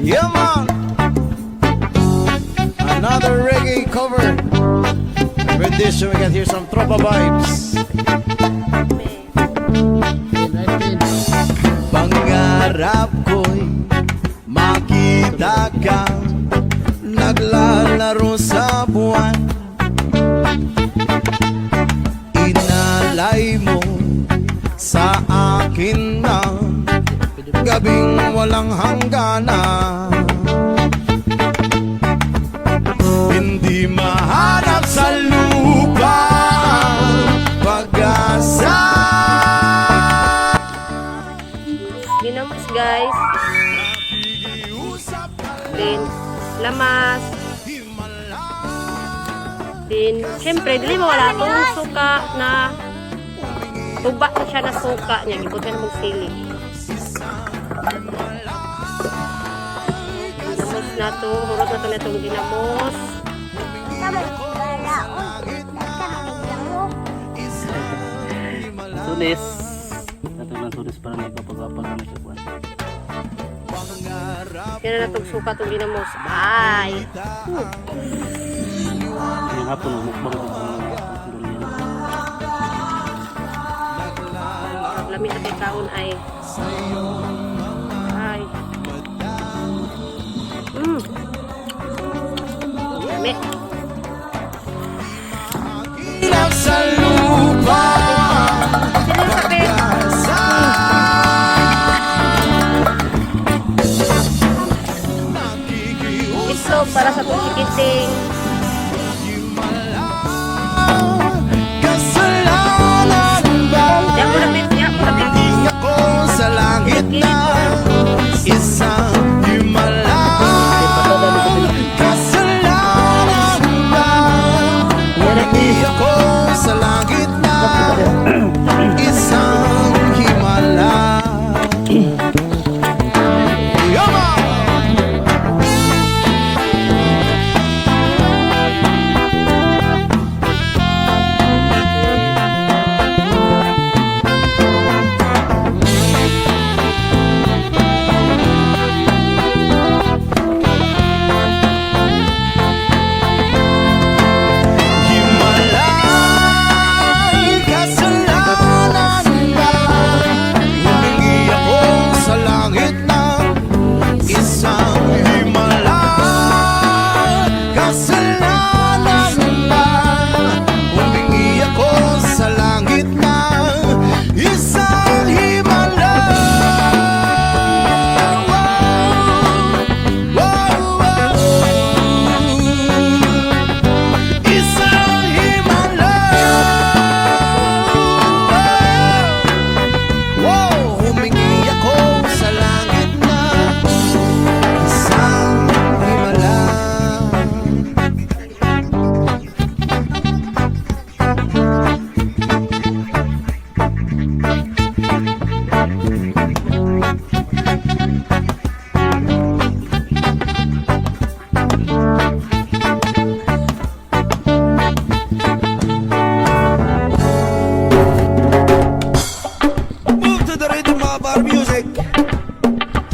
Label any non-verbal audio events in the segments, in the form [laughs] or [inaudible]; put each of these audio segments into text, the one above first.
Yeah, man. Another reggae cover. With this, we can hear some Tropa vibes. Pangarap ko'y makita ka Naglalaro sa buwan gabing walang hangganan Hindi mahanap sa lupa pag-asa Ginamos guys. Then, lamas. Then, syempre, dili mo wala itong suka na tuba na siya na suka niya. Gibutan mong sili. Ginamos na to. Hurot na to [laughs] na itong ginamos. Tulis. Ito lang tulis para may kapag-apag na sa buwan. Yan na itong suka itong ginamos. Ay! Yung hapon, mukbang ko sa durian. Lami na kay kaon ay. Ay. Lami. Hirap sa lupa Ito para sa tusikiting. Kasalanan ba ko na bit. Hindi ako sa langit na Hindi ako sa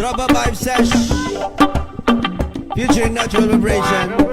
A vibe sesh. Future natural vibration.